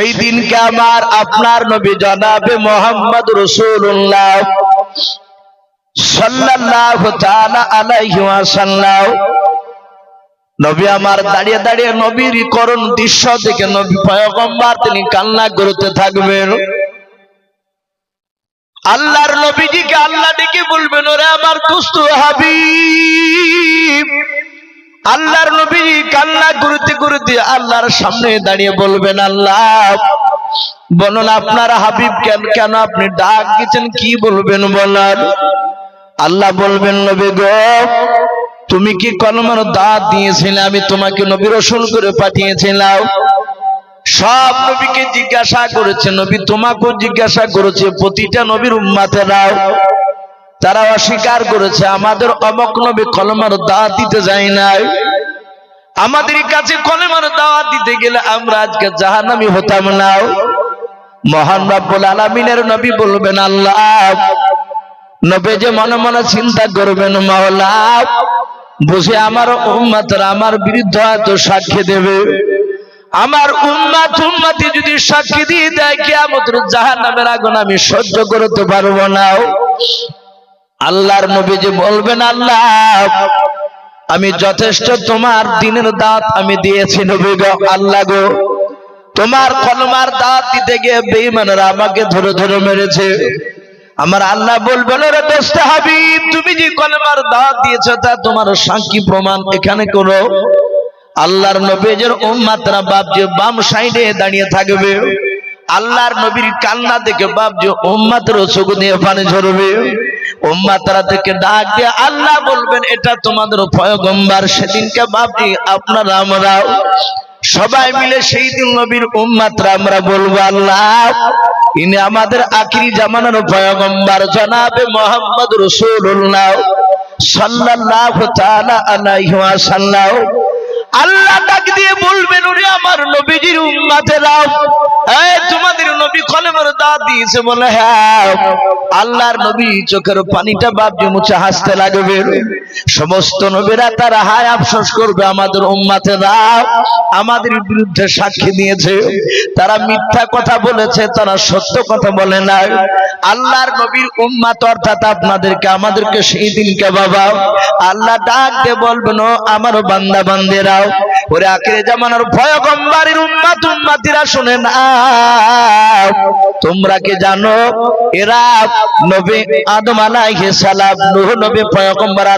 সেই দিনকে আমার আপনার নবী জনাবে মোহাম্মদ রসুল্লাহ সাল্লাল্লাহু তাআলা নবী আমার দাঁড়িয়ে দাঁড়িয়ে নবীর করণ দৃশ্য দেখে নবী পয়গম্বর তিনি কান্না করতে থাকবেন। আল্লাহর নবীজিকে আল্লাহ ডেকে বলবেন, ওরে আমার দুস্থ হাবিব আল্লাহর নবী কান্না করতে আল্লাহর সামনে দাঁড়িয়ে বলবেন, আল্লাহ, বলুন আপনার হাবিব কেন কেন আপনি ডাক দিচ্ছেন? কি বলবেন বলার আল্লাহ বলবেন, নবী গো, তুমি কি কলমের দাঁত দিয়েছিলে? আমি তোমাকে নবী রসুল করে পাঠিয়েছিলাম। সব নবীকে জিজ্ঞাসা করেছে, নবী তোমাকেও জিজ্ঞাসা করেছে, প্রতিটা নবীর উম্মাতেরাও। তারা অস্বীকার করেছে, আমাদের অমক নবী কলমার দাওয়াত দিতে যাই নাই। আমাদের কাছে কলমার দাওয়াত দিতে গেলে আমরা আজকে জাহান্নামী হতাম না। মহান রাব্বুল আলামিনের নবী বলবেন আল্লাহ নবে যে মনে মনে চিন্তা করবেন মাওলা বুঝে আমার উম্মাতরা আমার বিরুদ্ধে এত সাক্ষী দেবে। আমার উম্মাত উম্মাতি যদি সাক্ষী দিয়ে দেয় কিয়ামতের জাহান্নামের আগুন আমি সহ্য করতে পারব না। আল্লাহর নবী যে বলবেন আল্লাহ আমি যথেষ্ট তোমার দিনের দাঁত আমি দিয়েছি নবী গো আল্লাহ গো। তোমার কলমার দাঁত দিতে গিয়ে বেঈমানরা আমাকে ধরে ধরে মেরেছে। আমার আল্লাহ বলবেন রে দোস্ত হাবিব তুমি যে কলমার দাঁত দিয়েছ তা তোমার সাক্ষী প্রমাণ এখানে করো। আল্লাহর নবীজের উম্মাতরা বাপ যে বাম সাইডে দাঁড়িয়ে থাকবে। আল্লাহর নবীর কান্না দেখে বাপ যে উম্মাতের চোখ দিয়ে পানি ঝরবে। উম্মাতরা থেকে ডাক দিয়ে আল্লাহ বলবেন, এটা তোমাদের পয়গম্বার, সেদিনকে বাপজি আপনারা আমরা সবাই মিলে সেই দিন নবীর উম্মাতরা আমরা বলব, আল্লাহ, ইনি আমাদের আখিরি জামানার পয়গম্বার, জনাবে মোহাম্মদ রসুল্লাহ সাল্লাল্লাহু তাআলা আলাইহি ওয়াসাল্লাম। আল্লাহ ডাক দিয়ে বলবেন, ওরে আমার নবীজির উম্মাতেরাও এই তোমাদের নবী কলমের দাঁত দিয়েছে বলে হ্যাঁ আল্লাহর নবী চোখের পানিটা বাপজি মুছে হাসতে লাগবে। সমস্ত নবীরা তারা হায় আফসোস করবে, আমাদের উম্মাতেরা আমাদের বিরুদ্ধে সাক্ষী দিয়েছে। তারা মিথ্যা কথা বলেছে, তারা সত্য কথা বলে না আল্লাহর নবীর উম্মাত অর্থাৎ আপনাদেরকে, আমাদেরকে সেই দিনকে বাবা, আল্লাহ ডাক দিয়ে বলবেন আমার বান্দা বান্দেরাও ওরে আখিরে জামানার ভয়গম্বারের উম্মাত উম্মাতিরা শুনে না তোমরা কি জানো, এরা নবী আদম আলাইহিস সালাম, নূহ নবী পয়গম্বর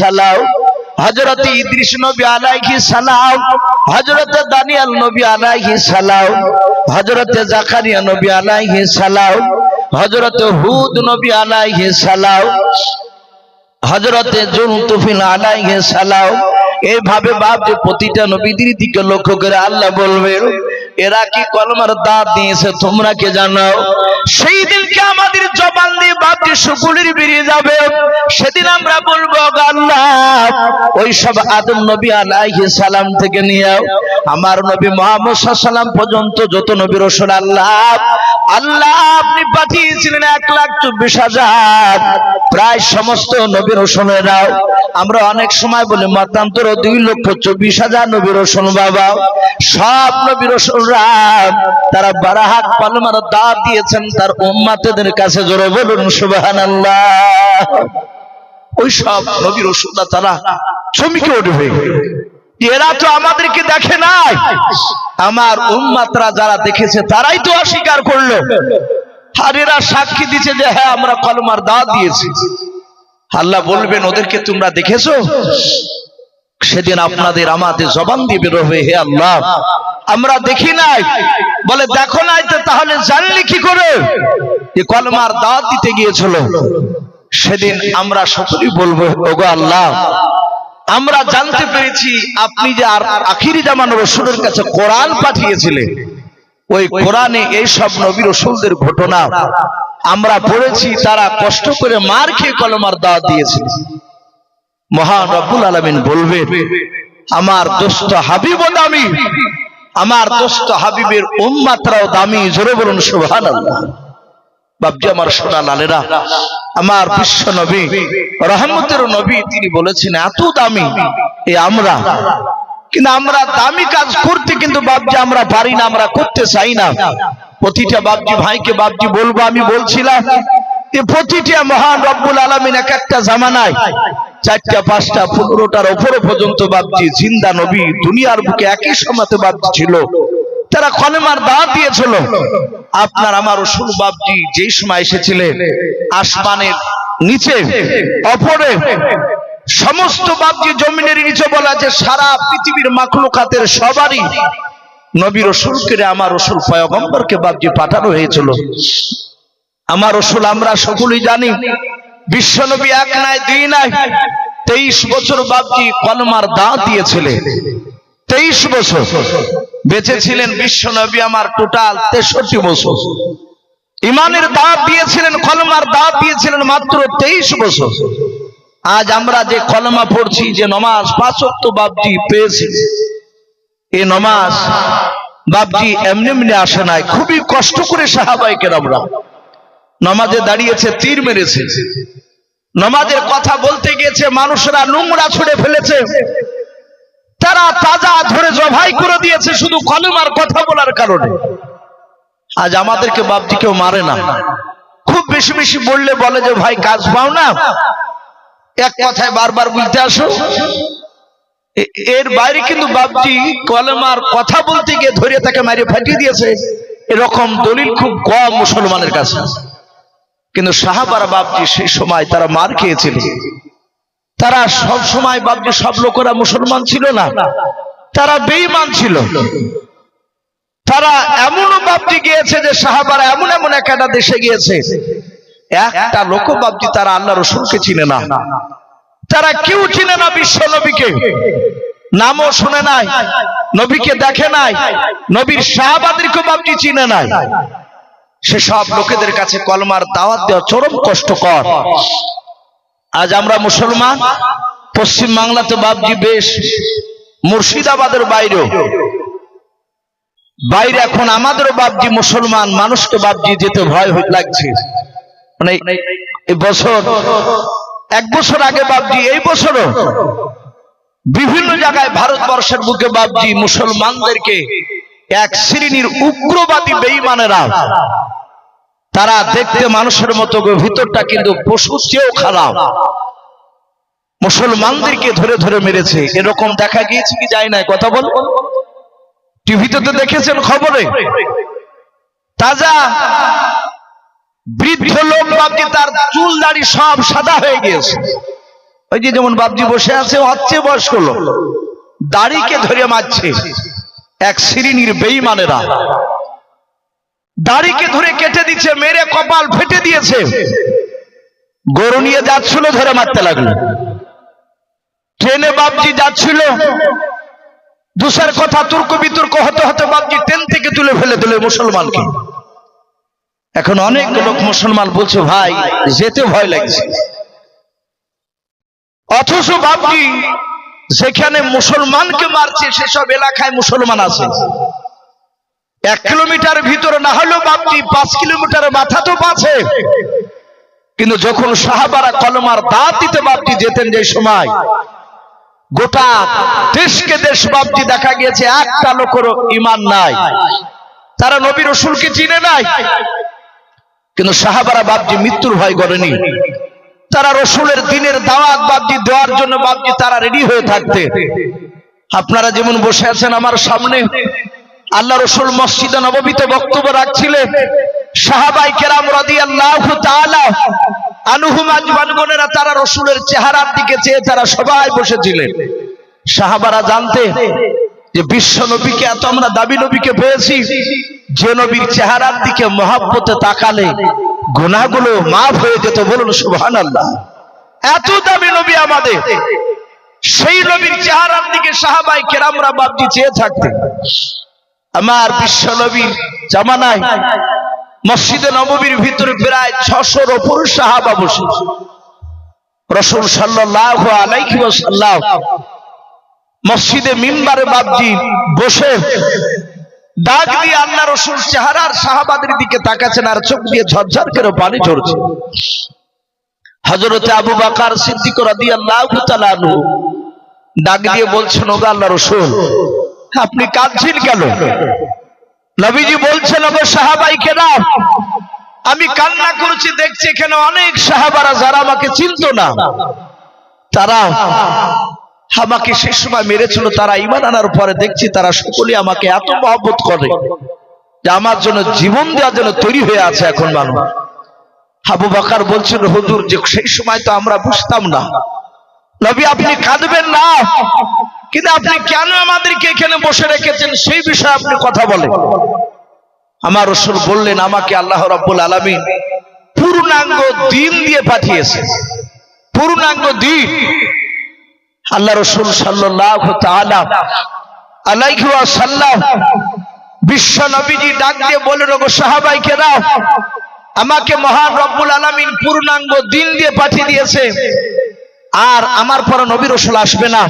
সালাম, হযরত ইদ্রিস নবী সালাম, হযরত দানিয়েল নবী সালাম, হযরত জাকারিয়া নবী সালাম, হযরত হুদ নবী সালাম হজরতে সালাম এইভাবে বাপ যে প্রতিটা নবীদের দিকে লক্ষ্য করে আল্লাহ বলবেন এরা কি কলমার দাঁত দিয়েছে, তোমরা কে জানাও সেই দিনকে আমাদের জবান দিয়ে বাপ যে সুকুলির বেরিয়ে যাবে। সেদিন আমরা বলব আল্লাহ, ওই সব আদম নবী আলাইহি সালাম থেকে নিয়ে আমার নবী মোহাম্মদ সাল্লাম পর্যন্ত যত নবী রসুল আল্লাহ আল্লাহ আপনি পাঠিয়েছিলেন এক লাখ চব্বিশ হাজার। প্রায় সমস্ত নবী রসুলেরাও আমরা অনেক সময় বলি মতান্তর দুই লক্ষ চব্বিশ হাজার নবী রসুল বাবা। সব নবী তারা বারাহাত পালমার দাঁত দিয়েছেন তার উম্মাতেদের কাছে জোরে বলুন ওই সব তারা উঠবে এরা তো আমাদেরকে দেখে নাই। আমার উম্মাতরা যারা দেখেছে, তারাই তো অস্বীকার করল। আর এরা সাক্ষী দিচ্ছে যে হ্যাঁ আমরা কলমার দাঁত দিয়েছি। আল্লাহ বলবেন, ওদেরকে তোমরা দেখেছ? সেদিন আপনাদের আমাদের জবান দিয়ে বেরোবে হে আল্লাহ। আমরা দেখি নাই। বলে, দেখো নাই তো তাহলে জানলি কি করে? কলমার দাঁত দিতে গিয়েছিল। সেদিন আমরা সকলেই বলব, ওগো আল্লাহ, আমরা জানতে পেরেছি আপনি যে আর আখিরি জামান রসুলের কাছে কোরআন পাঠিয়েছিলেন ওই কোরআনে এই সব নবী রসুলদের ঘটনা। আমরা পড়েছি, তারা কষ্ট করে মার খেয়ে কলমার দাওয়াত দিয়েছিল। মহান রব্বুল আলমিন বলবেন আমার দোস্ত হাবিব দামি, আমার দোস্ত হাবিবের উম্মাত্রাও দামি, জোরে বলুন আল্লাহ বাবজি আমার সোনা লালেরা, আমার বিশ্ব নবী, রহমতের নবী তিনি বলেছেন, এত দামি এ আমরা। কিন্তু আমরা দামি কাজ করতে কিন্তু বাপজি, আমরা পারি না, আমরা করতে চাই না। প্রতিটা বাপজি ভাইকে বাপজি বলব, আমি বলছিলাম প্রতিটা মহান রব্বুল আলমিন এক একটা জামানায় চারটা, পাঁচটা, পনেরোটার ওপরে পর্যন্ত বাপজি জিন্দা নবী, দুনিয়ার বুকে একই সময়তে বাপজি ছিল তারা কলেমার দাঁত দিয়েছিল। আপনার, আমার রসুল বাপজি যেই সময় এসেছিলেন আসমানের নিচে, অপরে, সমস্ত বাপজি জমিনের নিচে বলা যে সারা পৃথিবীর মাখলুকাতের সবারই নবীর নবী রসুলকে আমার রসুল পয়গম্বরকে বাপজি পাঠানো হয়েছিল। আমার রসুল আমরা সকলেই জানি বিশ্বনবী এক নাই, দুই নাই। তেইশ বছর বাপজি কলমার দা দিয়েছিলেন তেইশ বছর বেঁচে ছিলেন বিশ্বনবী আমার টোটাল তেষট্টি বছর। ইমানের দাঁত দিয়েছিলেন, কলমার দাঁত দিয়েছিলেন মাত্র তেইশ বছর। আজ আমরা যে কলমা পড়ছি, যে নমাজ পাঁচত্ব বাপজি পেয়েছি। এ নমাজ বাপজি এমনি এমনি আসে নাই, খুবই কষ্ট করে সাহাবাই কেরামরা। নমাজে দাঁড়িয়েছে, তীর মেরেছে। নমাজের কথা বলতে গিয়েছে, মানুষরা নোংরা ছুড়ে ফেলেছে। তারা তাজা ধরে জবাই করে দিয়েছে, শুধু কলমার কথা বলার কারণে। আজ আমাদেরকে বাপটি কেউ মারে না। খুব বেশি বেশি বললে বলে যে, ভাই, কাজ পাও না। এক কথায় বারবার বলতে আসো। এর বাইরে কিন্তু বাপজি কলমার কথা বলতে গিয়ে ধরে তাকে মারিয়ে ফাটিয়ে দিয়েছে। এরকম দলিল খুব কম মুসলমানের কাছে। কিন্তু সাহাবার বাপজি সেই সময় তারা মার খেয়েছিল। তারা সব সময় বাপজি সব লোকেরা মুসলমান ছিল না। তারা বেঈমান ছিল। তারা এমনও বাপজি গিয়েছে যে সাহাবারা এমন এমন একটা দেশে গিয়েছে। একটা লোক বাপজি তারা আল্লাহ রসুলকে চিনে না। তারা কেউ চিনে না বিশ্ব নবীকে। নামও শুনে নাই, নবীকে দেখে নাই, নবীর সাহাবাদেরকে বাপজি চিনে নাই। সেসব লোকেদের কাছে কলমার দাওয়াত দেওয়া চরম কষ্টকর। আজ আমরা মুসলমান, পশ্চিম বাংলাতে বাপজি বেশ, মুর্শিদাবাদের বাইরেও। বাইরে এখন আমাদেরও বাপজি মুসলমান, মানুষকে বাপজি যেতে ভয় লাগছে। মানে বছর, এক বছর আগে বাপজি, এই বছরও বিভিন্ন জায়গায় ভারতবর্ষের বুকে বাপজি মুসলমানদেরকে এক শ্রেণির উগ্রবাদী বেঈমানেরা, তারা দেখতে মানুষের মতো ভিতরটা কিন্তু পশুর চেয়েও খারাপ। মুসলমানদেরকে ধরে ধরে মেরেছে। এরকম দেখা গিয়েছে কি যায় না কথা বল। টিভিতে তো দেখেছেন খবরে। তাজা বৃদ্ধ লোক বাপজি তার চুল দাড়ি সব সাদা হয়ে গিয়েছে। ওই যে যেমন বাপজি বসে আছে হচ্ছে বয়স্ক লোক। দাড়িকে ধরে মারছে। এক শ্রেণির বেইমানেরা দাড়িকে ধরে কেটে দিচ্ছে, মেরে কপাল ফেটে দিয়েছে। গরু নিয়ে যাচ্ছিল, ধরে মারতে লাগল। ট্রেনে বাপজি যাচ্ছিল। দুসের কথা তুর্ক বিতর্ক, হতে হতে বাপজি ট্রেন থেকে তুলে ফেলে দিল মুসলমানকে। এখন অনেক লোক মুসলমান বলছে, ভাই, যেতে ভয় লাগছে। অথচ বাপজি যেখানে মুসলমানকে মারছে, সেসব এলাকায় মুসলমান আছে। এক কিলোমিটার ভিতরে না হলেও বাপটি পাঁচ কিলোমিটার মাথা তো পাচ্ছে। কিন্তু যখন সাহাবারা কলমার দাঁত দিতে বাপটি যেতেন যে সময়, গোটা দেশকে দেশ বাপজি দেখা গিয়েছে, একটা লোকেরও ইমান নাই। তারা নবী রসুলকে চিনে নাই। কিন্তু সাহাবারা বাপটি মৃত্যুর ভয় করেনি। তারা রসুলের দিনের দাওয়াত বাপজি দেওয়ার জন্য বাপজি তারা রেডি হয়ে থাকতে। আপনারা যেমন বসে আছেন আমার সামনে, আল্লাহ রসুল মসজিদে নববীতে বক্তব্য রাখছিলেন তারা রসুলের চেহারার দিকে চেয়ে তারা সবাই বসেছিলেন। সাহাবারা জানতে যে এত আমরা দাবি নবীকে পেয়েছি, যে নবীর চেহারার দিকে মহাব্বতে তাকালে গুনাহগুলো মাফ হয়ে যেত বলুন সুবহান আল্লাহ এত দামি নবী আমাদের। সেই নবীর চেহারার দিকে সাহাবাই কেরামরা বাবজি চেয়ে থাকতেন। আমার বিশ্ব নবীর জামানায় মসজিদে নববীর ভিতরে প্রায় ছশোর ওপর সাহাবা বসে। রসুল সাল্লাহ আলাইহি ওয়াসাল্লাম মসজিদে মিম্বারে বাবজি বসে। ডাক দিয়ে আল্লাহ রসুল চেহারার সাহাবাদের দিকে তাকাচ্ছেন আর চোখ দিয়ে ঝরঝর করে পানি ঝরছে। হজরতে আবু বাকার সিদ্দিক রাদিয়াল্লাহু তাআলা আনহু ডাক দিয়ে বলছেন, ওগো আল্লাহ রসুল, আপনি কাঁদছেন কেন? নবীজি বলছেন, ওগো সাহাবাই কেনা আমি কান্না করছি, দেখছি এখানে অনেক সাহাবারা, যারা আমাকে চিনত না, তারা আমাকে সে সময় মেরেছিল, তারা ইমান আনার পরে দেখছি তারা সকলে আমাকে এত মহব্বত করে যে আমার জন্য জীবন দেওয়ার জন্য তৈরি হয়ে আছে এখন মানুষ। আবু বাকার বলছেন, হুজুর, যে সেই সময় তো আমরা বুঝতাম না। নবী, আপনি কাঁদবেন না। কিন্তু আপনি কেন আমাদেরকে এখানে বসে রেখেছেন? সেই বিষয়ে আপনি কথা বলেন। আমার রসুল বললেন, আমাকে আল্লাহ রাব্বুল আলামিন পূর্ণাঙ্গ দিন দিয়ে পাঠিয়েছে পূর্ণাঙ্গ দিন। আল্লাহ রসুল ওয়াসাল্লাম বিশ্ব নবীজি ডাক দিয়ে বললেন ওগো সাহাবাই কেরাম, আমাকে মহান আলামিন পূর্ণাঙ্গ দিন দিয়ে পাঠিয়ে দিয়েছে, আর আমার পর নবী রসুল আসবে না।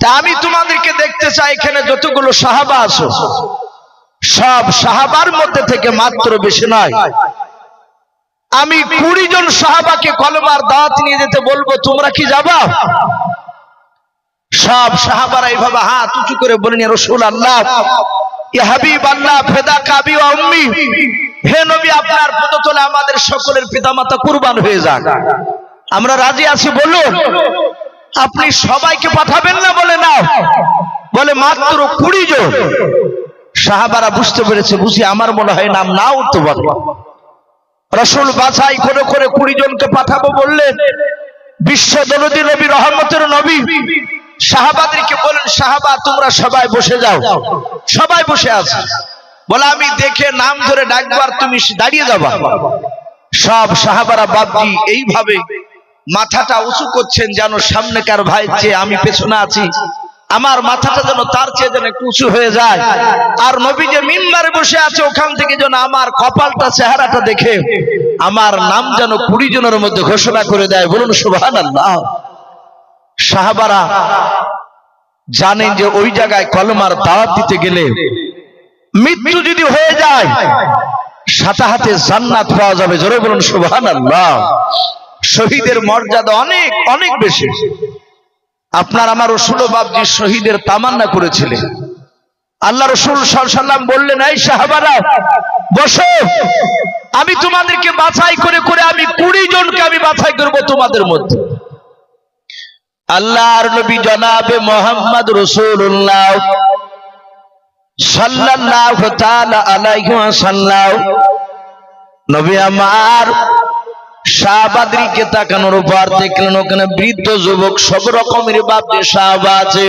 তা আমি তোমাদেরকে দেখতে চাই, এখানে যতগুলো সাহাবা আছো, সব সাহাবার মধ্যে থেকে মাত্র বেশি নয়। আমি কুড়ি জন সাহাবাকে কলমার দাঁত নিয়ে যেতে বলব, তোমরা কি যাবা? সব সাহাবারা এইভাবে হাত উঁচু করে বলেন রসুল আল্লাহ কাবি হে নবী, আপনার আমাদের সকলের পিতামাতা কুরবান হয়ে আমরা রাজি আছি, বলুন। আপনি সবাইকে পাঠাবেন না বলে না বলে, মাত্র কুড়ি জন। সাহাবারা বুঝতে পেরেছে, বুঝি আমার মনে হয় নাম না উঠতে পারে। রসুল বাছাই করে করে কুড়ি জনকে পাঠাবো বললেন, বিশ্ব দরদি নবী, রহমতের নবী সাহাবাদেরকে বলেন সাহাবা তোমরা সবাই বসে যাও। সবাই বসে আছে। বলে, আমি দেখে নাম ধরে ডাকবার তুমি দাঁড়িয়ে যাবা। সব সাহাবারা বাবজি এইভাবে মাথাটা উঁচু করছেন যেন সামনেকার ভাই চেয়ে আমি পেছনে আছি। আমার মাথাটা যেন তার চেয়ে যেন একটু উঁচু হয়ে যায়। আর নবী যে মিম্বারে বসে আছে, ওখান থেকে যেন আমার কপালটা, চেহারাটা দেখে আমার নাম যেন কুড়ি জনের মধ্যে ঘোষণা করে দেয়। বলুন আল্লাহ সাহাবারা জানেন যে ওই জায়গায় কলমার দাওয়াত দিতে গেলে মৃত্যু যদি হয়ে যায়, সাথে হাতে জান্নাত পাওয়া যাবে। জোরে বলুন সুবহান আল্লাহ শহীদের মর্যাদা অনেক অনেক বেশি। আপনার আমার রসুল বাবজি শহীদের তামান্না করেছিলেন। আল্লাহ রসুল সাল্লাম বললেন, এই সাহাবারা, বসো। আমি তোমাদেরকে বাছাই করে করে আমি কুড়ি জনকে আমি বাছাই করব তোমাদের মধ্যে। আল্লাহর নবী জনাবে মোহাম্মদ রসুল্লাহ সাল্লাল্লাহু তাআলা নবী আমার শাহবাদরিকে তাকানোর উপর দেখলেন, ওখানে বৃদ্ধ যুবক সব রকমের বাপে শাহবা আছে।